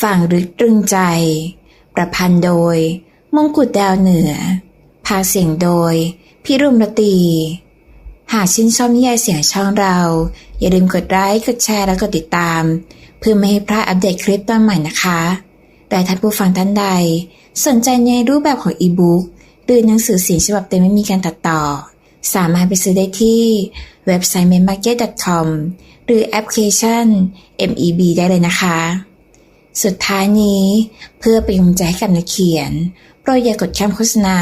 ฝั่งลึกตรึงใจ ประพันธ์โดย มงกุฎดาวเหนือ พากย์เสียงโดยพี่รุมรตี หากชื่นชอบนิยายเสียงช่องเรา อย่าลืมกดไลค์ กดแชร์ และกดติดตาม เพื่อไม่ให้พลาดอัปเดตคลิปตอนใหม่นะคะ แต่ท่านผู้ฟังท่านใด สนใจในรูปแบบของอีบุ๊กหรือหนังสือเสียงฉบับเต็มไม่มีการตัดต่อ สามารถไปซื้อได้ที่เว็บไซต์ m a m a r k e t c o m หรือแอปพลิเคชัน MEB ได้เลยนะคะ สุดท้ายนี้เพื่อเป็นกำลังใจให้กับนักเขียน โปรดอย่ากดข้ามโฆษณา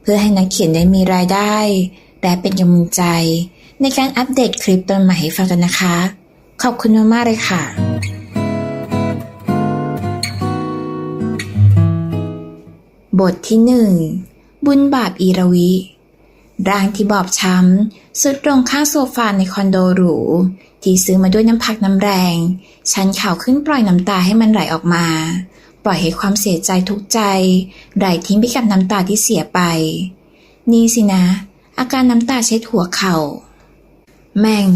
เพื่อให้นักเขียนได้มีรายได้ และเป็นกำลังใจ ในการอัปเดตคลิปตอนใหม่ให้ฟังกันนะคะ ขอบคุณมากๆเลยค่ะ บทที่หนึ่งบุญบาปอีรวิ ร่างที่บอบช้ำสุดตรงข้างโซฟาในคอนโดหรูที่ซื้อมาด้วยน้ำพักน้ำแรงฉันข่าวขึ้นปล่อยน้ำตาให้มันไหลออกมา ปล่อยให้ความเสียใจทุกใจไหลทิ้งไปกับน้ำตาที่เสียไป นี่สินะ อาการน้ำตาเช็ดหัวเขา่า แม่ง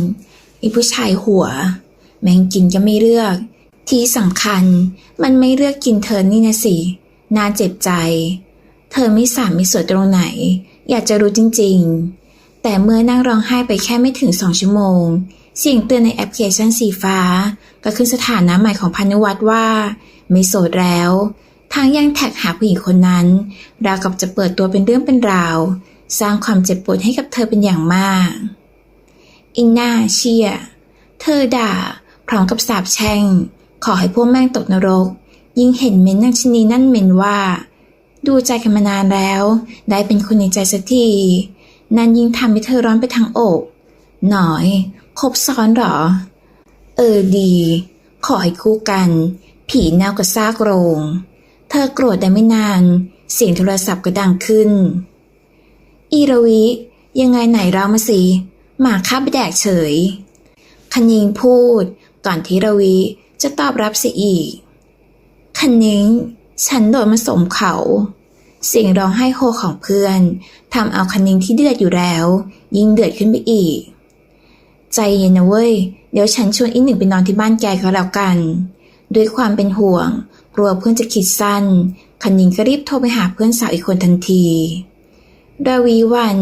ไอีผู้ชายหัว แม่งกินก็ไม่เลือก ที่สำคัญมันไม่เลือกกินเธอนี่นะสิน่าเจ็บใจ เธอไม่สามมีสวนตรงไหน อยากจะรู้จริงๆ แต่เมื่อนั่งร้องไห้ไปแค่ไม่ถึงสองชั่วโมง เสียงเตือนในแอปพลิเคชันสีฟ้า ก็ขึ้นสถานะใหม่ของพานุวัตรว่า ไม่โสดแล้วทางยังแท็กหาผู้หญิงคนนั้น ราวกับจะเปิดตัวเป็นเรื่องเป็นราว สร้างความเจ็บปวดให้กับเธอเป็นอย่างมาก อินน่าเชียเธอด่า พร้อมกับสาบแช่ง ขอให้พวกแม่งตกนรก ยิ่งเห็นเม้นท์นางชนีนั่นเม้นว่า ดูใจกันมานานแล้ว ได้เป็นคนในใจสักทีนั่นยิ่งทำให้เธอร้อนไปทั้งอก หน่อยคบซ้อนเหรอ เออดี ขอให้คู่กัน ผีแนวกับซากโรง เธอโกรธได้ไม่นาน เสียงโทรศัพท์ก็ดังขึ้น อีรวิ ยังไงไหนเรามาสิ หมาข้าไปแดกเฉย คณิงพูด ก่อนที่รวิจะตอบรับเสียอีกคณิง ฉันโดนมาสมเขา เสียงร้องไห้โฮของเพื่อนทำเอาคณิงที่เดือดอยู่แล้ว ยิ่งเดือดขึ้นไปอีก ใจเย็นนะเว้ย เดี๋ยวฉันชวนอีกหนึ่งไปนอนที่บ้านแกก็แล้วกัน ด้วยความเป็นห่วง กลัวเพื่อนจะคิดสั้นคณิงก็รีบโทรไปหาเพื่อนสาวอีกคนทันทีดาวีวัน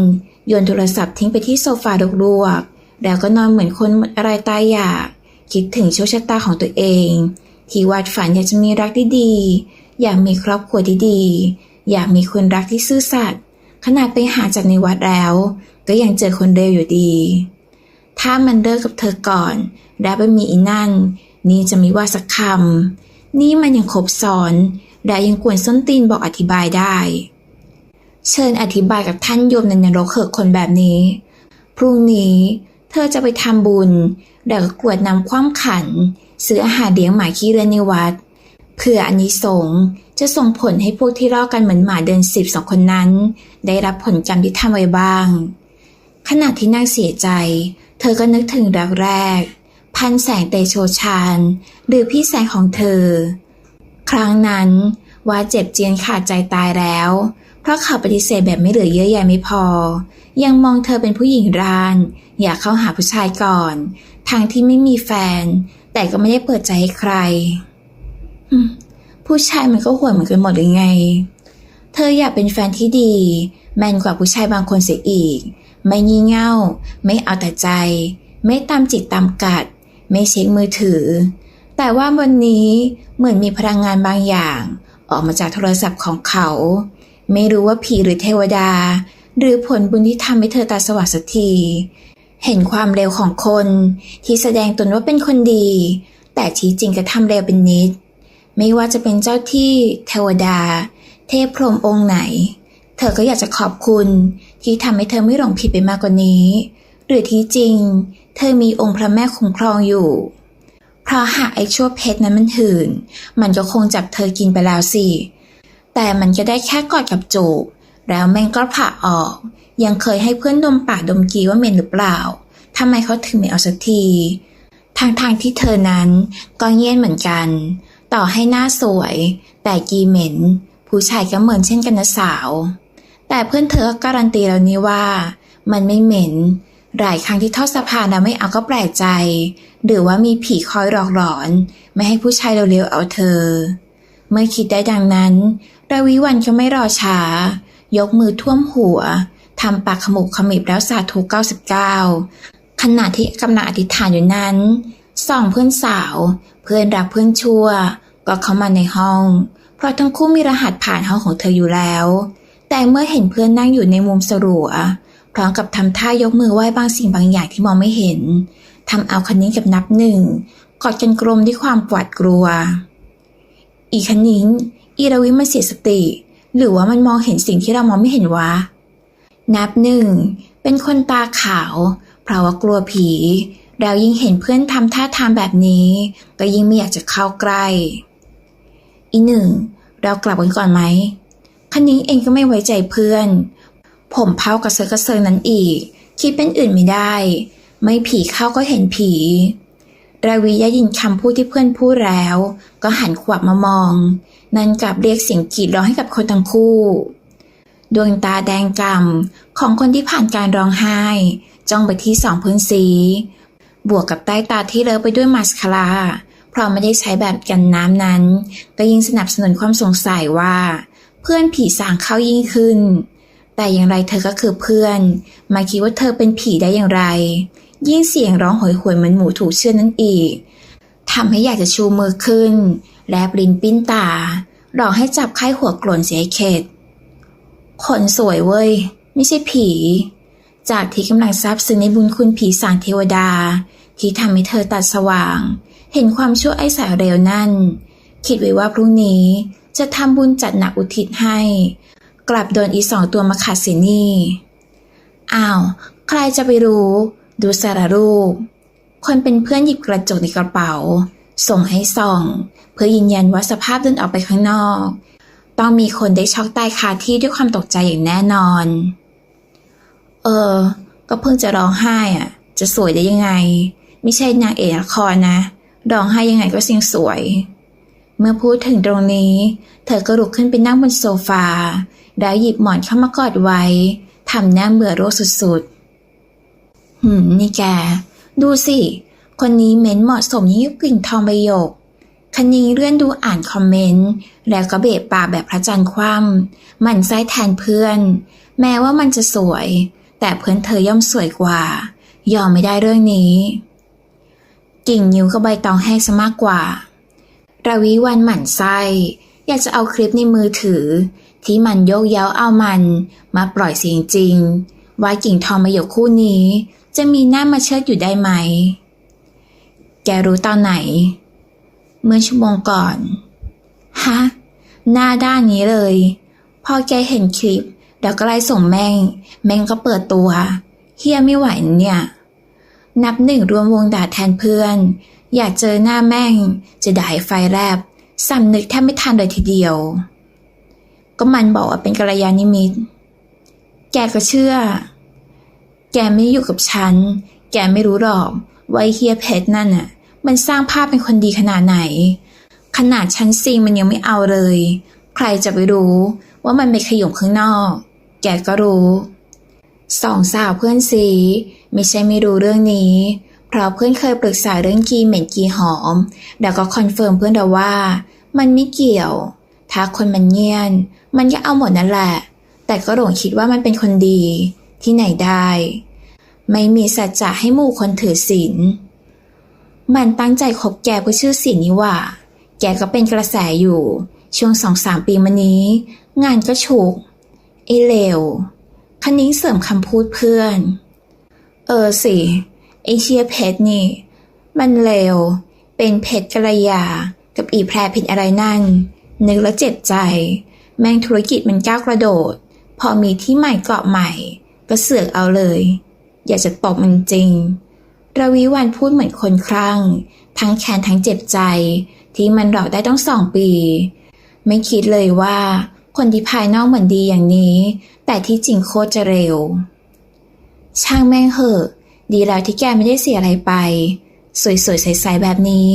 โยนโทรศัพท์ทิ้งไปที่โซฟาดกลวกๆแล้วก็นอนเหมือนคนหมดอะไรตายอยาก คิดถึงโชคชะตาของตัวเอง ที่วาดฝันอยากจะมีรักที่ดี อยากมีครอบครัวที่ดี อยากมีคนรักที่ซื่อสัตย์ขนาดไปหาจากในวัดแล้ว ก็ยังเจอคนเร็วอยู่ดี ถ้ามันเลิกกับเธอก่อน และไปมีอีนั่น นี่จะมีว่าสักคำนี่มันยังครบซ้อน และยังกวนส้นตีนบอกอธิบายได้ เชิญอธิบายกับท่านโยมในนรกเขิกคนแบบนี้ พรุ่งนี้เธอจะไปทำบุญ แล้วก็กวดนำความขัน ซื้ออาหารเลี้ยงหมาขี้เรือนในวัด เพื่ออานิสงส์จะส่งผลให้พวกที่รอกันเหมือนหมาเดินสิบสองคนนั้น ได้รับผลกรรมที่ทำไว้บ้าง ขณะที่นางเสียใจ เธอก็นึกถึงรักแรก พันแสงเตโชชาน หรือพี่แสงของเธอ ครั้งนั้นว่าเจ็บเจียนขาดใจตายแล้ว เพราะเขาปฏิเสธแบบไม่เหลือเยื่อใยไม่พอ ยังมองเธอเป็นผู้หญิงราน อยากเข้าหาผู้ชายก่อนทางที่ไม่มีแฟน แต่ก็ไม่ได้เปิดใจให้ใคร ผู้ชายมันก็ห่วยเหมือนกันหมดเลยไง เธออยากเป็นแฟนที่ดี แมนกว่าผู้ชายบางคนเสียอีก ไม่งี่เง่า ไม่เอาแต่ใจ ไม่ตามจิตตามกัด ไม่เช็คมือถือ แต่ว่าวันนี้เหมือนมีพลังงานบางอย่าง ออกมาจากโทรศัพท์ของเขา ไม่รู้ว่าผีหรือเทวดา หรือผลบุญที่ทำให้เธอตาสว่างสักทีเห็นความเร็วของคนที่แสดงตนว่าเป็นคนดี แต่ที่จริงก็ทำเร็วเป็นนิด ไม่ว่าจะเป็นเจ้าที่เทวดา เทพพรหมองค์ไหน เธอก็อยากจะขอบคุณที่ทำให้เธอไม่หลงผิดไปมากกว่านี้ หรือที่จริง เธอมีองค์พระแม่คุ้มครองอยู่ เพราะหากไอ้ชั่วเพชรนั้นมันหืน มันก็คงจับเธอกินไปแล้วสิ แต่มันก็ได้แค่กอดกับจูบ แล้วแม่งก็ผ่าออก ยังเคยให้เพื่อนดมปากดมกีว่าเหม็นหรือเปล่าทำไมเขาถึงไม่เอาสักทีทางทางที่เธอนั้นก็เงียนเหมือนกัน ต่อให้หน้าสวย แต่กีเหม็น ผู้ชายก็เหมือนเช่นกันนะสาว แต่เพื่อนเธอก็การันตีแล้วนี่ว่า มันไม่เหม็น หลายครั้งที่ทอดสะพานแล้วไม่เอาก็แปลกใจ หรือว่ามีผีคอยหลอกหลอน ไม่ให้ผู้ชายเร็วๆเอาเธอ เมื่อคิดได้ดังนั้นราวิวันก็ไม่รอช้า ยกมือท่วมหัวทำปากขมุบขมิบแล้วสาธุ99ขณะที่กำลังอธิษฐานอยู่นั้น สองเพื่อนสาว เพื่อนรักเพื่อนชั่ว ก็เข้ามาในห้อง เพราะทั้งคู่มีรหัสผ่านห้องของเธออยู่แล้ว แต่เมื่อเห็นเพื่อนนั่งอยู่ในมุมสลัวพร้อมกับทำท่ายกมือไหว้บางสิ่งบางอย่างที่มองไม่เห็นทำเอาคันนิ้งกับนับหนึ่งกอดกันกลมด้วยความหวาดกลัว อีคันนิ้งอีราวิมันเสียสติ หรือว่ามันมองเห็นสิ่งที่เรามองไม่เห็นวะ นับหนึ่งเป็นคนตาขาว เพราะว่ากลัวผี เรายิ่งเห็นเพื่อนทำท่าทางแบบนี้ ก็ยิ่งไม่อยากจะเข้าใกล้ อีหนึ่ง เรากลับกันก่อนไหมคันนิ้งเองก็ไม่ไว้ใจเพื่อน ผมเผากระเซาะกระเซิงนั้นอีก คิดเป็นอื่นไม่ได้ ไม่ผีเข้าก็เห็นผีราวีได้ยินคำพูดที่เพื่อนพูดแล้ว ก็หันขวับมามอง นั่นกลับเรียกเสียงกรีดร้องให้กับคนทั้งคู่ ดวงตาแดงกำ่ำของคนที่ผ่านการร้องไห้ จ้องไปที่สองพื้นสี บวกกับใต้ตาที่เลอะไปด้วยมาสคาร่าเพราะไม่ได้ใช้แบบกันน้ำนั้น ก็ยิ่งสนับสนุนความสงสัยว่า เพื่อนผีสางเข้ายิ่งขึ้น แต่อย่างไรเธอก็คือเพื่อน มาคิดว่าเธอเป็นผีได้อย่างไร ยิ่งเสียงร้องโหยหวยเหมือนหมูถูกเชือดนั่นอีกทำให้อยากจะชูมือขึ้น แลบลิ้นปิ้นตาหลอกให้จับไข้หัวโกรนเสียเข็ดคนสวยเว้ย ไม่ใช่ผี จากที่กำลังซาบซึ้งในบุญคุณผีสางเทวดา ที่ทำให้เธอตัดสว่าง เห็นความชั่วไอ้สายเร็วนั่น คิดไว้ว่าพรุ่งนี้จะทำบุญจัดหนักอุทิศให้ กลับโดนอีสองตัวมาขัดเสียนี่อ้าว ใครจะไปรู้ ดูสารรูป คนเป็นเพื่อนหยิบกระจกในกระเป๋า ส่งให้ส่อง เพื่อยืนยันว่าสภาพเดินออกไปข้างนอก ต้องมีคนได้ช็อกตายคาที่ด้วยความตกใจอย่างแน่นอน เออ ก็เพิ่งจะร้องไห้อะจะสวยได้ยังไง ไม่ใช่นางเอกละครนะร้องไห้ยังไงก็สิ่งสวย เมื่อพูดถึงตรงนี้ เธอก็ลุกขึ้นไปนั่งบนโซฟา แล้วหยิบหมอนเข้ามากอดไว้ ทำหน้าเบื่อโรคสุดๆ หืม นี่แก ดูสิ คนนี้เม้นเหมาะสมยิ่งกลิ่นทองใบหยกคันนี้เลื่อนดูอ่านคอมเมนต์ แล้วก็เบะปากแบบพระจันทร์คว่ำมันไส้แทนเพื่อน แม้ว่ามันจะสวย แต่เพื่อนเธอย่อมสวยกว่า ยอมไม่ได้เรื่องนี้ กิ่งนิ้วกับใบตองแห้งซะมากกว่าราวิวันหมั่นไส้อยากจะเอาคลิปในมือถือ ที่มันโยกเย้าเอามัน มาปล่อยเสียงจริง ว่ากิ่งทองมาหยกคู่นี้ จะมีหน้ามาเชิดอยู่ได้ไหม แกรู้ตอนไหน เมื่อชั่วโมงก่อน ฮะ หน้าด้านนี้เลย พอแกเห็นคลิป แล้วก็ไล่ส่งแม่ง แม่งก็เปิดตัว เฮียไม่ไหวเนี่ย นับหนึ่งรวมวงด่าแทนเพื่อน อยากเจอหน้าแม่ง จะด่าไฟแลบสำนึกแทบไม่ทันเลยทีเดียว ก็มันบอกว่าเป็นกัลยาณิมิต แกก็เชื่อ แกไม่อยู่กับฉัน แกไม่รู้หรอกว่าไอ้เฮียเพชรนั่นน่ะ มันสร้างภาพเป็นคนดีขนาดไหน ขนาดชั้นซีมันยังไม่เอาเลย ใครจะไปรู้ว่ามันไปขยมข้างนอก แกก็รู้ สองสาวเพื่อนซีไม่ใช่ไม่รู้เรื่องนี้ เพราะเพื่อนเคยปรึกษาเรื่องกีเหม็นกีหอม แล้วก็คอนเฟิร์มเพื่อนเราว่า มันไม่เกี่ยว ถ้าคนมันเงียน มันก็เอาหมดนั่นแหละ แต่ก็หลงคิดว่ามันเป็นคนดีที่ไหนได้ ไม่มีสัจจะให้หมู่คนถือศีลมันตั้งใจคบแกเพื่อชื่อศีลนี่ว่า แกก็เป็นกระแสอยู่ ช่วงสองสามปีมานี้ งานก็ฉุกไอเลว คันนิ้งเสริมคำพูดเพื่อน เออสิไอเชียเพชรนี่ มันเลว เป็นเพชรกระยา กับอีแพรผิดอะไรนั่น นึกแล้วเจ็บใจ แม่งธุรกิจมันก้าวกระโดด พอมีที่ใหม่เกาะใหม่ ก็เสือกเอาเลย อยากจะตบมันจริงระวิวันพูดเหมือนคนคลั่ง ทั้งแค้นทั้งเจ็บใจ ที่มันรอได้ต้องสองปี ไม่คิดเลยว่า คนที่ภายนอกเหมือนดีอย่างนี้ แต่ที่จริงโคตรจะเร็ว ช่างแม่งเหอะ ดีแล้วที่แกไม่ได้เสียอะไรไป สวยๆใสๆแบบนี้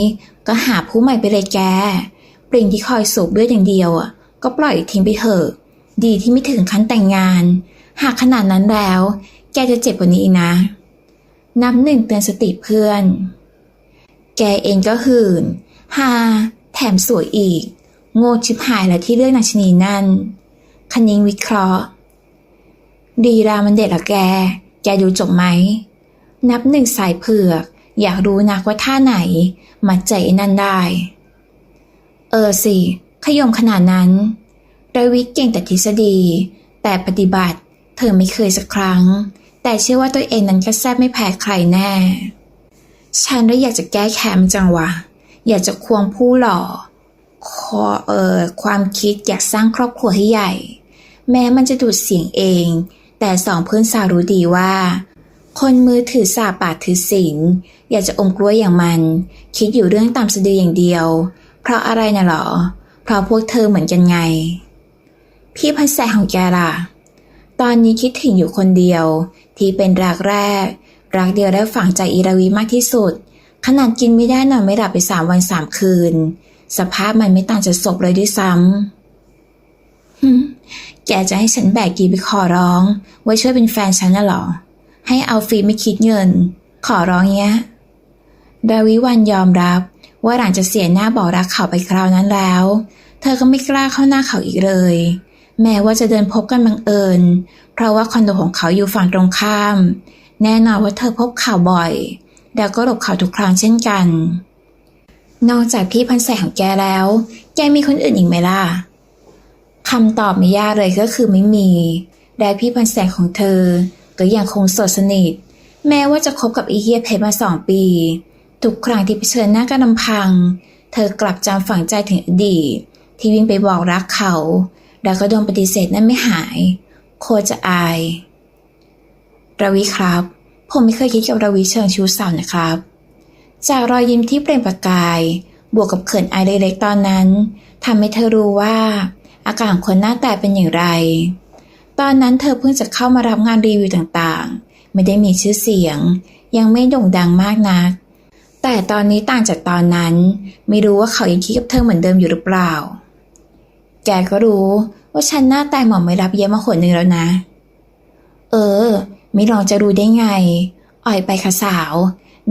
ก็หาผู้ใหม่ไปเลยแก ปริงที่คอยสูบเลือดอย่างเดียวอะ ก็ปล่อยทิ้งไปเถอะ ดีที่ไม่ถึงขั้นแต่งงาน หากขนาดนั้นแล้ว แกจะเจ็บกว่านี้อีกนะ นับหนึ่งเตือนสติเพื่อน แกเองก็หื่นฮาแถมสวยอีก โง่ชิบหายแล้วที่เลือกนางชนีนั่นคณิงวิเคราะห์ ดีรามันเด็ดเหรอแก แกดูจบไหม นับหนึ่งสายเผือก อยากรู้นักว่าท่าไหน มัดใจนั่นได้ เออสิขยมขนาดนั้นดาวิเก่งแต่ทฤษฎี แต่ปฏิบัติเธอไม่เคยสักครั้ง แต่เชื่อว่าตัวเองนั้นก็แซ่บไม่แพ้ใครแน่ ฉันเลยอยากจะแก้แค้นจังวะ อยากจะควงผู้หล่อ ขอเอ่อความคิดอยากสร้างครอบครัวให้ใหญ่ แม้มันจะดูดเสียงเอง แต่สองเพื่อนสาวรู้ดีว่า คนมือถือสาปาดถือศีลอยากจะอมกล้วยอย่างมัน คิดอยู่เรื่องตามสะดืออย่างเดียว เพราะอะไรน่ะหรอ เพราะพวกเธอเหมือนกันไง พี่พันแสของแกล่ะ ตอนนี้คิดถึงอยู่คนเดียว ที่เป็นรักแรก รักเดียวได้ฝังใจอีราวีมากที่สุด ขนาดกินไม่ได้นอนไม่หลับไปสามวันสามคืน สภาพมันไม่ต่างจากศพเลยด้วยซ้ำแกจะให้ฉันแบกกีไปขอร้องว่าช่วยเป็นแฟนฉันน่ะหรอ ให้เอาฟรีไม่คิดเงิน ขอร้องเงี้ย ดาวิวันยอมรับว่าหลังจากเสียหน้าบอกรักเขาไปคราวนั้นแล้ว เธอก็ไม่กล้าเข้าหน้าเขาอีกเลย แม้ว่าจะเดินพบกันบังเอิญ เพราะว่าคอนโดของเขาอยู่ฝั่งตรงข้าม แน่นอนว่าเธอพบข่าวบ่อย แล้วก็หลบข่าวทุกครั้งเช่นกัน นอกจากพี่พันแสงของแกแล้ว แกมีคนอื่นอีกไหมล่ะคำตอบไม่ยากเลยก็คือไม่มีและพี่พันแสงของเธอ ก็ยังคงโสดสนิท แม้ว่าจะคบกับอีเฮียเพชรมาสองปี ทุกครั้งที่เผชิญหน้ากันลำพัง เธอกลับจำฝังใจถึงอดีตที่วิ่งไปบอกรักเขา แล้วก็โดนปฏิเสธนั่นไม่หาย โคจะอาย รวิครับ ผมไม่เคยคิดกับรวิเชิงชู้สาวนะครับ จากรอยยิ้มที่เปล่งประกาย บวกกับเขินอายเล็กๆตอนนั้นทำให้เธอรู้ว่า อาการของคนหน้าแต่เป็นอย่างไร ตอนนั้นเธอเพิ่งจะเข้ามารับงานรีวิวต่างๆ ไม่ได้มีชื่อเสียง ยังไม่โด่งดังมากนัก แต่ตอนนี้ต่างจากตอนนั้น ไม่รู้ว่าเขายังคิดกับเธอเหมือนเดิมอยู่หรือเปล่า แกก็รู้ว่าฉันหน้าแต่หมอไม่รับเยี่ยมมาขนหนึ่งแล้วนะ เออ ไม่ลองจะรู้ได้ไง อ่อยไปค่ะสาว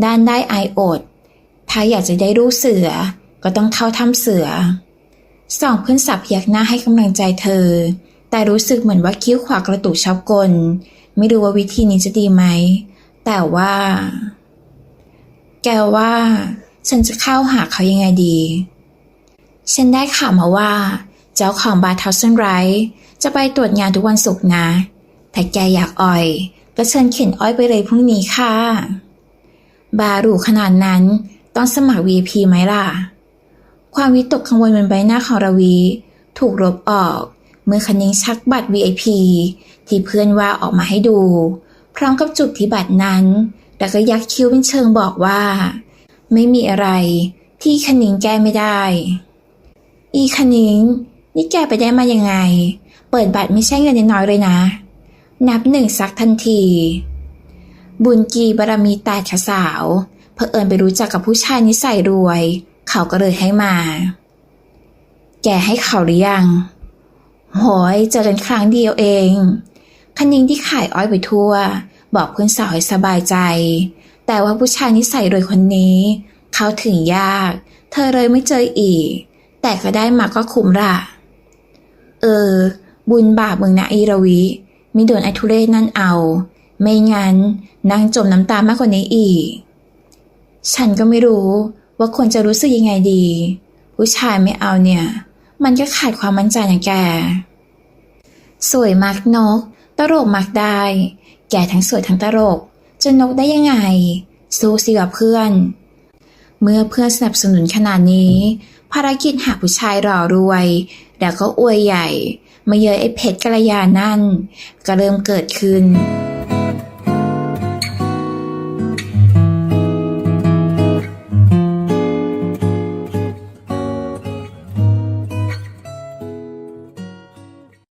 ด้านได้อายอด ถ้าอยากจะได้รูปเสือ ก็ต้องเข้าถ้ำเสือ สองเพื่อนสับพยักหน้าให้กำลังใจเธอ แต่รู้สึกเหมือนว่าคิ้วขวากระตุกชอบกล ไม่รู้ว่าวิธีนี้จะดีไหม แต่ว่า แกว่า ฉันจะเข้าหาเขายังไงดี ฉันได้ข่าวมาว่า เจ้าของบาร์ทาวเซนไรท์จะไปตรวจงานทุกวันศุกร์นะ ถ้าแกอยากอ่อย ก็เชิญเข็นอ้อยไปเลยพรุ่งนี้ค่ะ บาหรูขนาดนั้น ต้องสมัคร VP ไหมล่ะ ความวิตกกังวลบนใบหน้าของราวี ถูกลบออก เมื่อคณิงชักบัตร VIP ที่เพื่อนว่าออกมาให้ดู พร้อมกับจุดที่บัตรนั้น แล้วก็ยักคิ้วเป็นเชิงบอกว่า ไม่มีอะไรที่คณิงแก้ไม่ได้ อีคณิง นี่แกไปได้มายังไง เปิดบัตรไม่ใช่เงินน้อยเลยนะ นับหนึ่งซักทันที บุญกีบารมีแตกขสาวเผอิญไปรู้จักกับผู้ชายนิสัยรวย เขาก็เลยให้มา แกให้เขาหรือยังโหยเจอกันครั้งเดียวเอง คณิงที่ขายอ้อยไปทั่ว บอกเพื่อนสาวให้สบายใจ แต่ว่าผู้ชายนิสัยรวยคนนี้ เขาถึงยาก เธอเลยไม่เจออีก แต่ก็ได้มาก็คุ้มละเออ บุญบาปมึงนะอีรวิมิโดนไอทุเรศนั่นเอา ไม่งั้นนางจมน้ำตามากกว่านี้อีก ฉันก็ไม่รู้ว่าควรจะรู้สึกยังไงดี ผู้ชายไม่เอาเนี่ย มันก็ขาดความมั่นใจอย่างแก สวยมักนก ตลกมักได้ แกทั้งสวยทั้งตลก จะนกได้ยังไง สู้สิกับเพื่อน เมื่อเพื่อนสนับสนุนขนาดนี้ ภารกิจหาผู้ชายหล่อรวย แล้วก็อวยใหญ่ มาเยยไอ้เพชรกัลยานั่น ก็เริ่มเกิดขึ้น